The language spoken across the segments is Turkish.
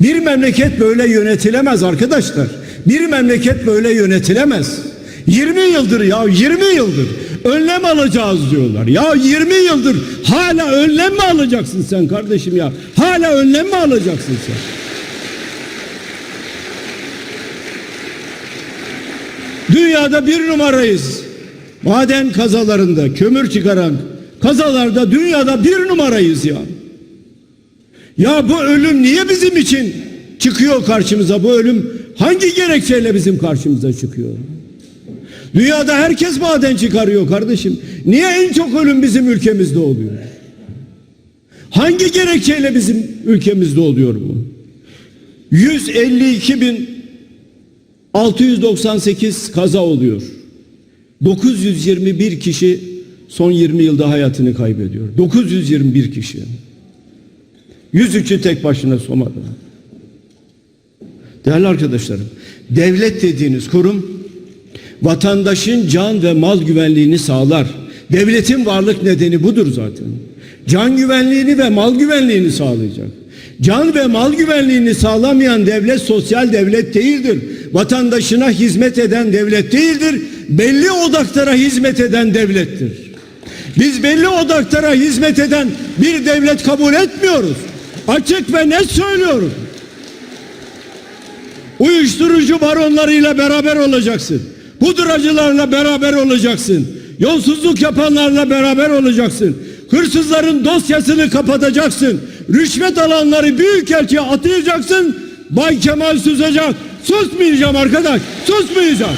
Bir memleket böyle yönetilemez arkadaşlar. Bir memleket böyle yönetilemez. 20 yıldır ya 20 yıldır önlem alacağız diyorlar. Ya 20 yıldır hala önlem mi alacaksın sen kardeşim ya? Hala önlem mi alacaksın sen? Dünyada bir numarayız. Maden kazalarında, kömür çıkaran kazalarda dünyada bir numarayız ya. Ya bu ölüm niye bizim için çıkıyor karşımıza? Bu ölüm hangi gerekçeyle bizim karşımıza çıkıyor? Dünyada herkes maden çıkarıyor kardeşim. Niye en çok ölüm bizim ülkemizde oluyor? Hangi gerekçeyle bizim ülkemizde oluyor bu? 152 bin 698 kaza oluyor. 921 kişi son 20 yılda hayatını kaybediyor. 921 kişi. 103'ü tek başına Soma'da. Değerli arkadaşlarım, devlet dediğiniz kurum vatandaşın can ve mal güvenliğini sağlar. Devletin varlık nedeni budur zaten. Can güvenliğini ve mal güvenliğini sağlayacak. Can ve mal güvenliğini sağlamayan devlet sosyal devlet değildir. Vatandaşına hizmet eden devlet değildir. Belli odaklara hizmet eden devlettir. Biz belli odaklara hizmet eden bir devlet kabul etmiyoruz. Açık ve net söylüyorum. Uyuşturucu baronlarıyla beraber olacaksın. Pudracılarla beraber olacaksın. Yolsuzluk yapanlarla beraber olacaksın. Hırsızların dosyasını kapatacaksın. Rüşvet alanları büyükelçiye atayacaksın. Bay Kemal susacak. Susmayacağım arkadaş. Susmayacağım.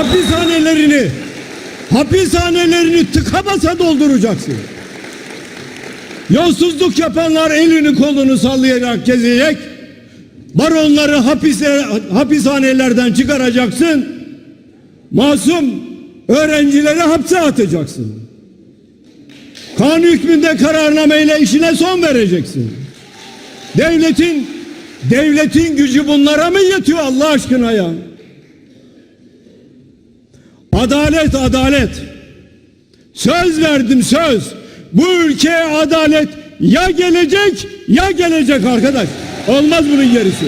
Hapishanelerini hapishanelerini tıka basa dolduracaksın. Yolsuzluk yapanlar elini kolunu sallayarak gezecek. Baronları hapise, hapishanelerden çıkaracaksın. Masum öğrencileri hapse atacaksın. Kanun hükmünde kararnameyle işine son vereceksin. Devletin devletin gücü bunlara mı yetiyor Allah aşkına ya? Adalet adalet. Söz verdim söz. Bu ülkeye adalet ya gelecek ya gelecek arkadaş. Olmaz bunun gerisi.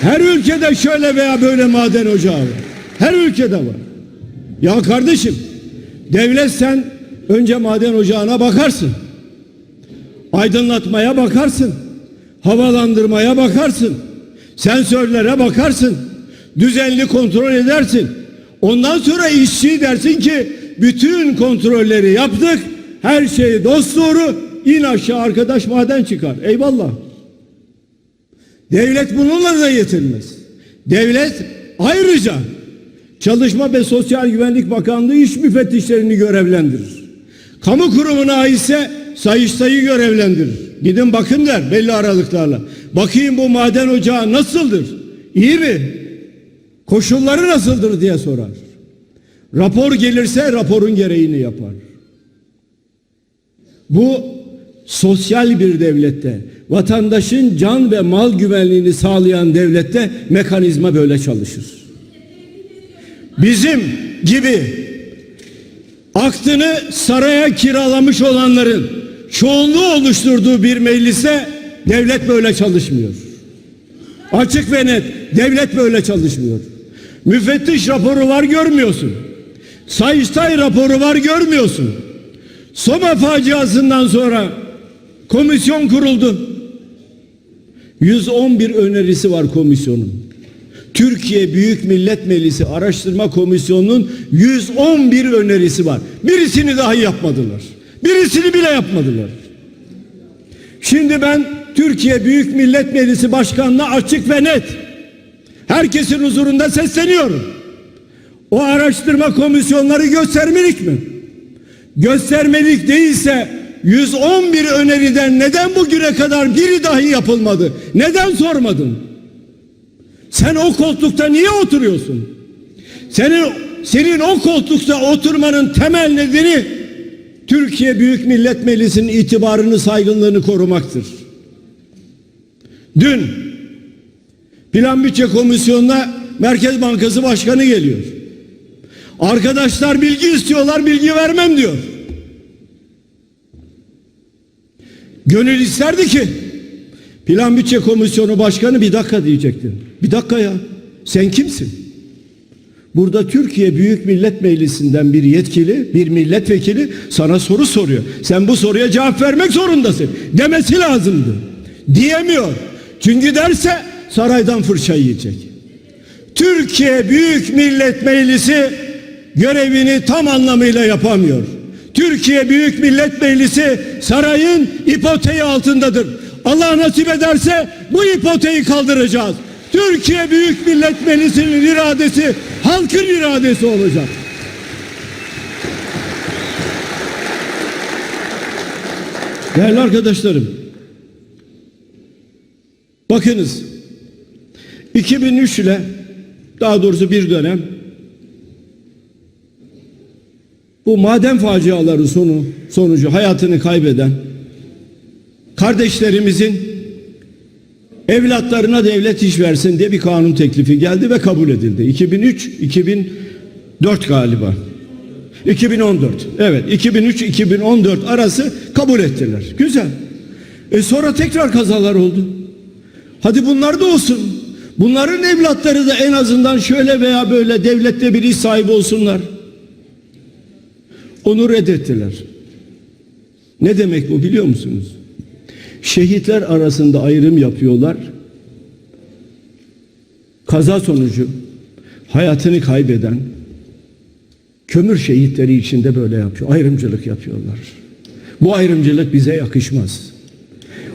Her ülkede şöyle veya böyle maden ocağı var. Her ülkede var. Ya kardeşim devlet sen önce maden ocağına bakarsın. Aydınlatmaya bakarsın. Havalandırmaya bakarsın. Sensörlere bakarsın. Düzenli kontrol edersin. Ondan sonra işçi dersin ki bütün kontrolleri yaptık. Her şey dosdoğru. İn aşağı arkadaş maden çıkar. Eyvallah. Devlet bununla da yetinmez. Devlet ayrıca Çalışma ve Sosyal Güvenlik Bakanlığı iş müfettişlerini görevlendirir. Kamu kurumuna aitse Sayıştay'ı görevlendirir. Gidin bakın der belli aralıklarla. Bakayım bu maden ocağı nasıldır? İyi mi? Koşulları nasıldır diye sorar. Rapor gelirse raporun gereğini yapar. Bu sosyal bir devlette, vatandaşın can ve mal güvenliğini sağlayan devlette mekanizma böyle çalışır. Bizim gibi aklını saraya kiralamış olanların çoğunluğu oluşturduğu bir mecliste devlet böyle çalışmıyor. Açık ve net devlet böyle çalışmıyor. Müfettiş raporu var görmüyorsun. Sayıştay raporu var görmüyorsun. Soma faciasından sonra komisyon kuruldu. 111 önerisi var komisyonun. Türkiye Büyük Millet Meclisi Araştırma Komisyonu'nun 111 önerisi var. Birisini dahi yapmadılar. Birisini bile yapmadılar. Şimdi ben Türkiye Büyük Millet Meclisi Başkanı'na açık ve net herkesin huzurunda sesleniyorum. O araştırma komisyonları göstermelik mi? Göstermelik değilse 111 öneriden neden bugüne kadar biri dahi yapılmadı? Neden sormadın? Sen o koltukta niye oturuyorsun? Senin senin o koltukta oturmanın temel nedeni Türkiye Büyük Millet Meclisi'nin itibarını, saygınlığını korumaktır. Dün Plan Bütçe Komisyonu'na Merkez Bankası Başkanı geliyor. Arkadaşlar bilgi istiyorlar, bilgi vermem diyor. Gönül isterdi ki Plan Bütçe Komisyonu Başkanı bir dakika diyecekti. Bir dakika ya. Sen kimsin? Burada Türkiye Büyük Millet Meclisi'nden bir yetkili, bir milletvekili sana soru soruyor. Sen bu soruya cevap vermek zorundasın. Demesi lazımdı. Diyemiyor. Çünkü derse saraydan fırça yiyecek. Türkiye Büyük Millet Meclisi görevini tam anlamıyla yapamıyor. Türkiye Büyük Millet Meclisi sarayın ipoteği altındadır. Allah nasip ederse bu ipoteği kaldıracağız. Türkiye Büyük Millet Meclisi'nin iradesi halkın iradesi olacak. Değerli arkadaşlarım, bakınız 2003 ile daha doğrusu bir dönem bu maden faciaları sonu sonucu hayatını kaybeden kardeşlerimizin evlatlarına devlet iş versin diye bir kanun teklifi geldi ve kabul edildi. 2003 2004 galiba. 2014. Evet 2003 2014 arası kabul ettiler. Güzel. E sonra tekrar kazalar oldu. Hadi bunlar da olsun. Bunların evlatları da en azından şöyle veya böyle devlette bir iş sahibi olsunlar. Onu reddettiler. Ne demek bu biliyor musunuz? Şehitler arasında ayrım yapıyorlar. Kaza sonucu hayatını kaybeden kömür şehitleri içinde böyle yapıyor. Ayrımcılık yapıyorlar. Bu ayrımcılık bize yakışmaz.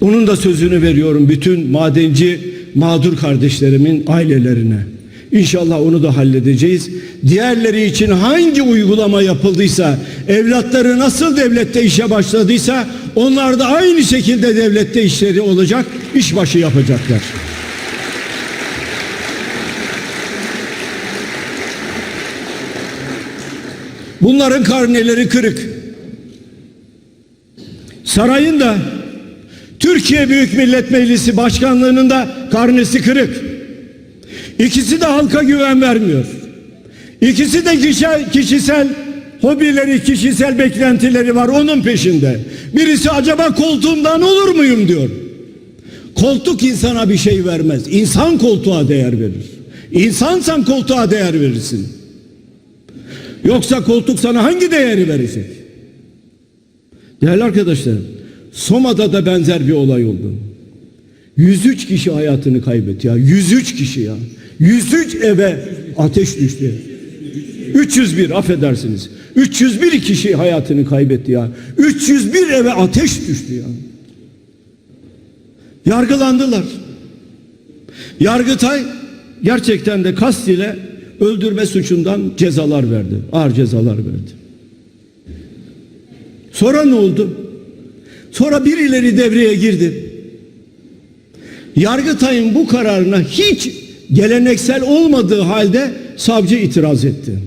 Onun da sözünü veriyorum bütün madenci mağdur kardeşlerimin ailelerine. İnşallah onu da halledeceğiz. Diğerleri için hangi uygulama yapıldıysa, evlatları nasıl devlette işe başladıysa onlar da aynı şekilde devlette işleri olacak, işbaşı yapacaklar. Bunların karneleri kırık. Sarayın da Türkiye Büyük Millet Meclisi Başkanlığı'nın da karnesi kırık. İkisi de halka güven vermiyor. İkisi de kişisel, kişisel hobileri, kişisel beklentileri var onun peşinde. Birisi acaba koltuğumdan olur muyum diyor. Koltuk insana bir şey vermez. İnsan koltuğa değer verir. İnsansan koltuğa değer verirsin. Yoksa koltuk sana hangi değeri verecek? Değerli arkadaşlar, Soma'da da benzer bir olay oldu. 103 kişi hayatını kaybetti ya. 103 kişi ya. 103 eve ateş düştü. 301 affedersiniz. 301 kişi hayatını kaybetti ya. 301 eve ateş düştü ya. Yargılandılar. Yargıtay gerçekten de kast ile öldürme suçundan cezalar verdi. Ağır cezalar verdi. Sonra ne oldu? Sonra birileri devreye girdi. Yargıtay'ın bu kararına hiç geleneksel olmadığı halde savcı itiraz etti.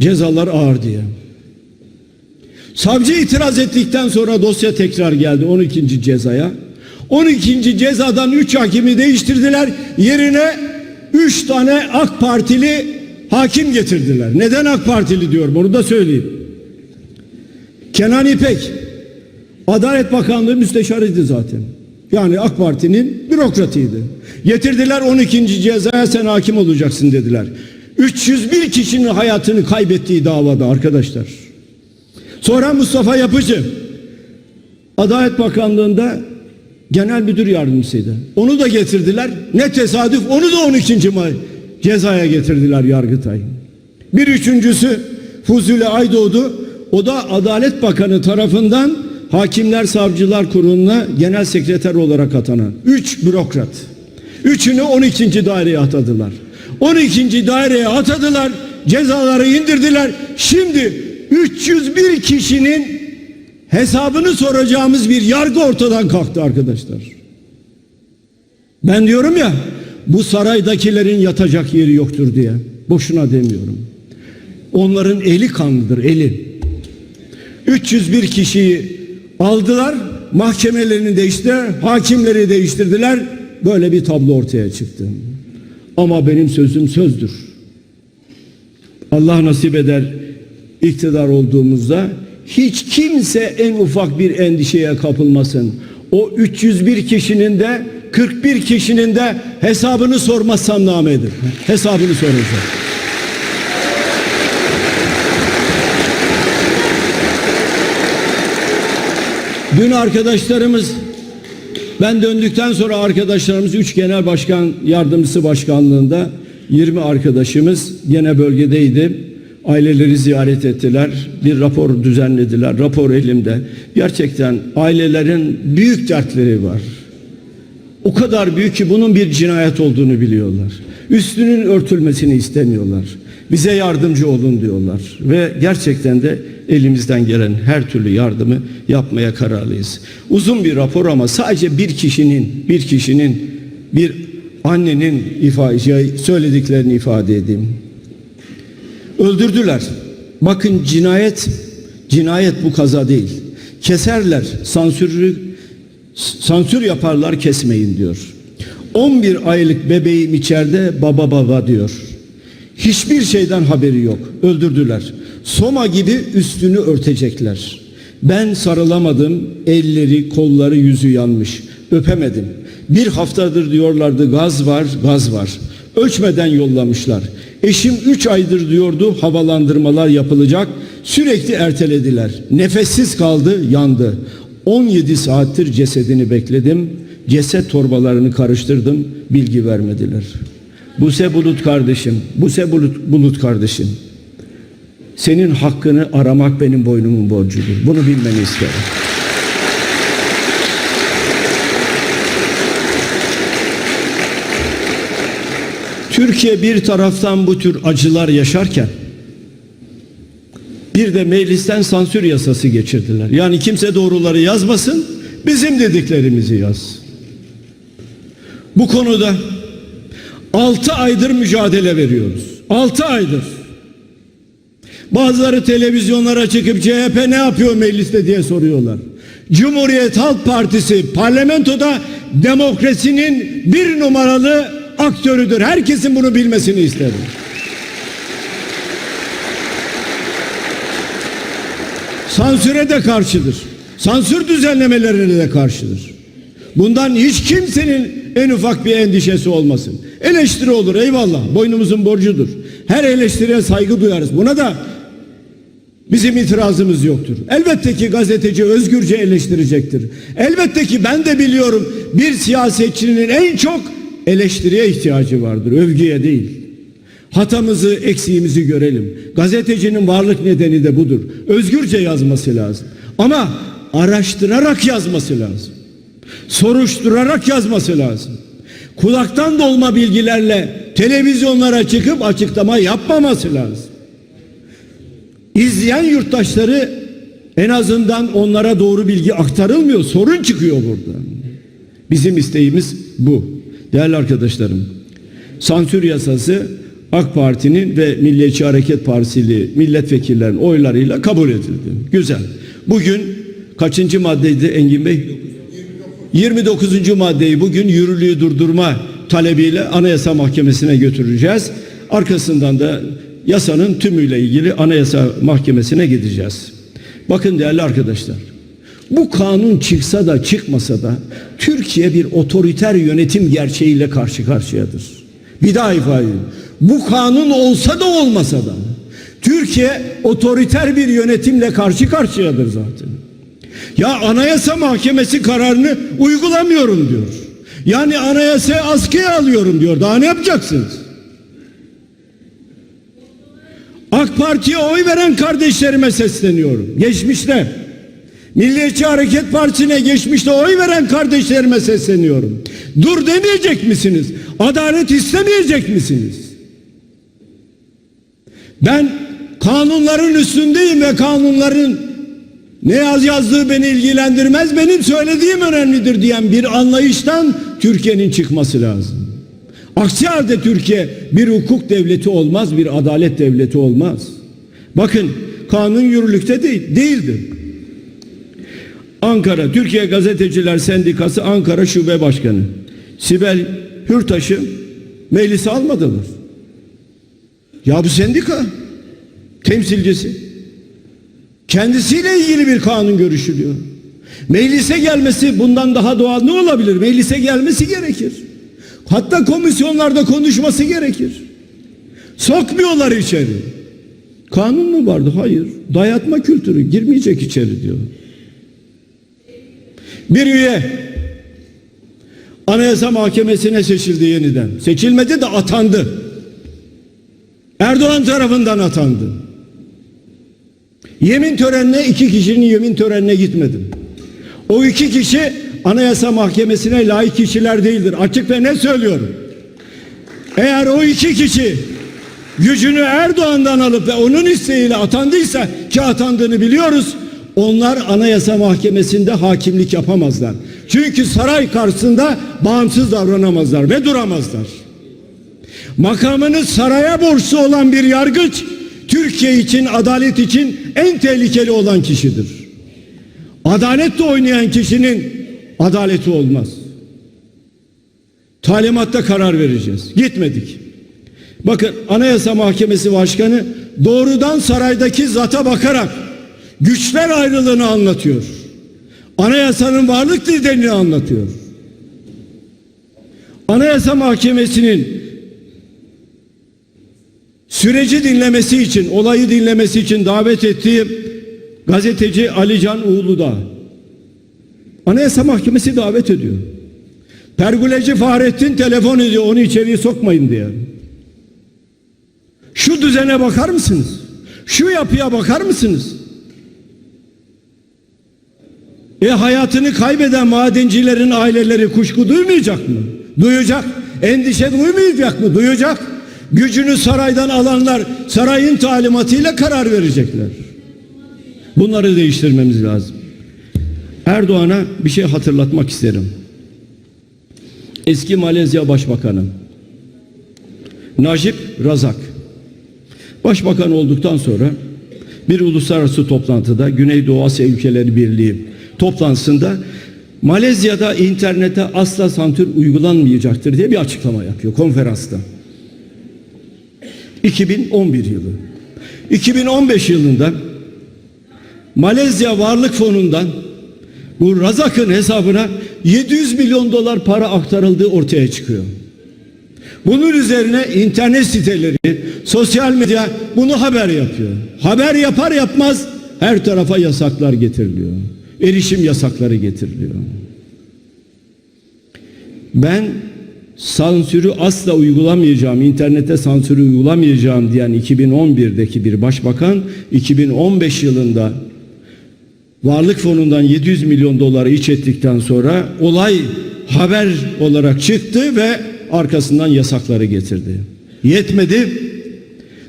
Cezalar ağır diye. Savcı itiraz ettikten sonra dosya tekrar geldi 12. cezaya. 12. cezadan 3 hakimi değiştirdiler. Yerine 3 tane AK Partili hakim getirdiler. Neden AK Partili diyorum onu da söyleyeyim. Kenan İpek Adalet Bakanlığı müsteşarıydı zaten. Yani AK Parti'nin bürokratıydı. Getirdiler 12. cezaya sen hakim olacaksın dediler. 301 kişinin hayatını kaybettiği davada arkadaşlar. Sonra Mustafa Yapıcı Adalet Bakanlığı'nda genel müdür yardımcısıydı. Onu da getirdiler. Ne tesadüf onu da 12. May cezaya getirdiler Yargıtay. Bir üçüncüsü Fuzuli Aydoğdu o da Adalet Bakanı tarafından Hakimler Savcılar Kurulu'na genel sekreter olarak atanan. Üç bürokrat. Üçünü 12. daireye atadılar. 12. daireye atadılar. Cezaları indirdiler. Şimdi 301 kişinin hesabını soracağımız bir yargı ortadan kalktı arkadaşlar. Ben diyorum ya bu saraydakilerin yatacak yeri yoktur diye. Boşuna demiyorum. Onların eli kanlıdır eli. 301 kişiyi aldılar, mahkemelerini değiştirdiler, hakimleri değiştirdiler. Böyle bir tablo ortaya çıktı. Ama benim sözüm sözdür. Allah nasip eder iktidar olduğumuzda hiç kimse en ufak bir endişeye kapılmasın. O 301 kişinin de 41 kişinin de hesabını sormazsam namedir. Hesabını soracağım. Dün arkadaşlarımız ben döndükten sonra arkadaşlarımız 3 genel başkan yardımcısı başkanlığında 20 arkadaşımız gene bölgedeydi. Aileleri ziyaret ettiler. Bir rapor düzenlediler. Rapor elimde. Gerçekten ailelerin büyük dertleri var. O kadar büyük ki bunun bir cinayet olduğunu biliyorlar. Üstünün örtülmesini istemiyorlar. Bize yardımcı olun diyorlar. Ve gerçekten de elimizden gelen her türlü yardımı yapmaya kararlıyız. Uzun bir rapor ama sadece bir kişinin, bir kişinin, bir annenin ifade, söylediklerini ifade edeyim. Öldürdüler. Bakın cinayet, cinayet bu kaza değil. Keserler, sansürü, sansür yaparlar kesmeyin diyor. 11 aylık bebeğim içeride baba baba diyor. Hiçbir şeyden haberi yok. Öldürdüler. Soma gibi üstünü örtecekler. Ben sarılamadım. Elleri, kolları, yüzü yanmış. Öpemedim. Bir haftadır diyorlardı gaz var, gaz var. Ölçmeden yollamışlar. Eşim 3 aydır diyordu havalandırmalar yapılacak. Sürekli ertelediler. Nefessiz kaldı, yandı. 17 saattir cesedini bekledim. Ceset torbalarını karıştırdım. Bilgi vermediler. Buse Bulut kardeşim, Buse Bulut, Bulut kardeşim. Senin hakkını aramak benim boynumun borcudur. Bunu bilmeni isterim. Türkiye bir taraftan bu tür acılar yaşarken bir de meclisten sansür yasası geçirdiler. Yani kimse doğruları yazmasın, bizim dediklerimizi yaz. Bu konuda 6 aydır mücadele veriyoruz. 6 aydır. Bazıları televizyonlara çıkıp CHP ne yapıyor mecliste diye soruyorlar. Cumhuriyet Halk Partisi parlamentoda demokrasinin bir numaralı aktörüdür. Herkesin bunu bilmesini isterim. Sansüre de karşıdır. Sansür düzenlemelerine de karşıdır. Bundan hiç kimsenin en ufak bir endişesi olmasın. Eleştiri olur eyvallah. Boynumuzun borcudur. Her eleştiriye saygı duyarız. Buna da bizim itirazımız yoktur. Elbette ki gazeteci özgürce eleştirecektir. Elbette ki ben de biliyorum bir siyasetçinin en çok eleştiriye ihtiyacı vardır. Övgüye değil. Hatamızı, eksiğimizi görelim. Gazetecinin varlık nedeni de budur. Özgürce yazması lazım. Ama araştırarak yazması lazım. Soruşturarak yazması lazım. Kulaktan dolma bilgilerle televizyonlara çıkıp açıklama yapmaması lazım. İzleyen yurttaşları en azından onlara doğru bilgi aktarılmıyor. Sorun çıkıyor burada. Bizim isteğimiz bu. Değerli arkadaşlarım, sansür yasası AK Parti'nin ve Milliyetçi Hareket Partili milletvekillerinin oylarıyla kabul edildi. Güzel. Bugün kaçıncı maddeydi Engin Bey? 29. maddeyi bugün yürürlüğü durdurma talebiyle Anayasa Mahkemesi'ne götüreceğiz. Arkasından da yasanın tümüyle ilgili Anayasa Mahkemesi'ne gideceğiz. Bakın değerli arkadaşlar. Bu kanun çıksa da çıkmasa da Türkiye bir otoriter yönetim gerçeğiyle karşı karşıyadır. Bir daha ifade edeyim. Bu kanun olsa da olmasa da Türkiye otoriter bir yönetimle karşı karşıyadır zaten. Ya Anayasa Mahkemesi kararını uygulamıyorum diyor. Yani anayasayı askıya alıyorum diyor. Daha ne yapacaksınız? AK Parti'ye oy veren kardeşlerime sesleniyorum. Geçmişte Milliyetçi Hareket Partisi'ne geçmişte oy veren kardeşlerime sesleniyorum. Dur demeyecek misiniz? Adalet istemeyecek misiniz? Ben kanunların üstündeyim ve kanunların ne yaz yazdığı beni ilgilendirmez, benim söylediğim önemlidir diyen bir anlayıştan Türkiye'nin çıkması lazım. Aksi halde Türkiye bir hukuk devleti olmaz, bir adalet devleti olmaz. Bakın kanun yürürlükte değil, değildir. Ankara Türkiye Gazeteciler Sendikası Ankara Şube Başkanı Sibel Hürtaş'ı meclise almadılar. Ya bu sendika temsilcisi. Kendisiyle ilgili bir kanun görüşülüyor. Meclise gelmesi bundan daha doğal ne olabilir? Meclise gelmesi gerekir. Hatta komisyonlarda konuşması gerekir. Sokmuyorlar içeri. Kanun mu vardı? Hayır. Dayatma kültürü girmeyecek içeri diyor. Bir üye Anayasa Mahkemesi'ne seçildi yeniden. Seçilmedi de atandı. Erdoğan tarafından atandı. Yemin törenine iki kişinin yemin törenine gitmedim. O iki kişi Anayasa Mahkemesi'ne layık kişiler değildir. Açık ve ne söylüyorum. Eğer o iki kişi gücünü Erdoğan'dan alıp ve onun isteğiyle atandıysa ki atandığını biliyoruz. Onlar Anayasa Mahkemesi'nde hakimlik yapamazlar. Çünkü saray karşısında bağımsız davranamazlar ve duramazlar. Makamını saraya borçlu olan bir yargıç Türkiye için, adalet için en tehlikeli olan kişidir. Adaletle oynayan kişinin adaleti olmaz. Talimatta karar vereceğiz. Gitmedik. Bakın Anayasa Mahkemesi Başkanı doğrudan saraydaki zata bakarak güçler ayrılığını anlatıyor. Anayasanın varlık nedenini anlatıyor. Anayasa Mahkemesi'nin süreci dinlemesi için, olayı dinlemesi için davet ettiği gazeteci Alican Uğuludağ. Anayasa Mahkemesi davet ediyor. Pergüleci Fahrettin telefon ediyor onu içeriye sokmayın diye. Şu düzene bakar mısınız? Şu yapıya bakar mısınız? E hayatını kaybeden madencilerin aileleri kuşku duymayacak mı? Duyacak. Endişe duymayacak mı? Duyacak. Gücünü saraydan alanlar sarayın talimatıyla karar verecekler. Bunları değiştirmemiz lazım. Erdoğan'a bir şey hatırlatmak isterim. Eski Malezya Başbakanı Najib Razak Başbakan olduktan sonra bir uluslararası toplantıda Güneydoğu Asya Ülkeleri Birliği toplantısında Malezya'da internete asla sansür uygulanmayacaktır diye bir açıklama yapıyor konferansta. 2011 yılı. 2015 yılında Malezya Varlık Fonu'ndan bu Razak'ın hesabına 700 milyon dolar para aktarıldığı ortaya çıkıyor. Bunun üzerine internet siteleri, sosyal medya bunu haber yapıyor. Haber yapar yapmaz her tarafa yasaklar getiriliyor. Erişim yasakları getiriliyor. Ben sansürü asla uygulamayacağım, internete sansürü uygulamayacağım diyen 2011'deki bir başbakan 2015 yılında Varlık Fonu'ndan 700 milyon doları iç ettikten sonra olay haber olarak çıktı ve arkasından yasakları getirdi. Yetmedi.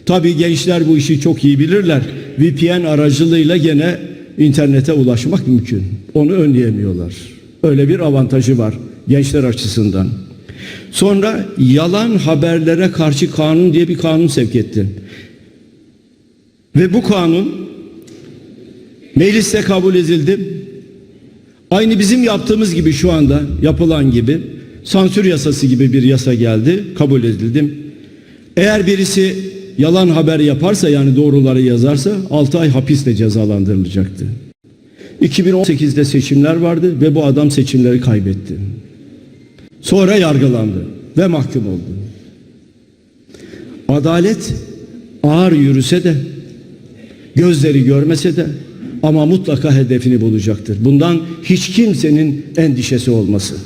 Tabii gençler bu işi çok iyi bilirler. VPN aracılığıyla gene internete ulaşmak mümkün. Onu önleyemiyorlar. Öyle bir avantajı var gençler açısından. Sonra yalan haberlere karşı kanun diye bir kanun sevk etti. Ve bu kanun mecliste kabul edildi. Aynı bizim yaptığımız gibi şu anda yapılan gibi sansür yasası gibi bir yasa geldi, kabul edildi. Eğer birisi yalan haber yaparsa yani doğruları yazarsa 6 ay hapisle cezalandırılacaktı. 2018'de seçimler vardı ve bu adam seçimleri kaybetti. Sonra yargılandı ve mahkum oldu. Adalet ağır yürüse de gözleri görmese de ama mutlaka hedefini bulacaktır. Bundan hiç kimsenin endişesi olmasın.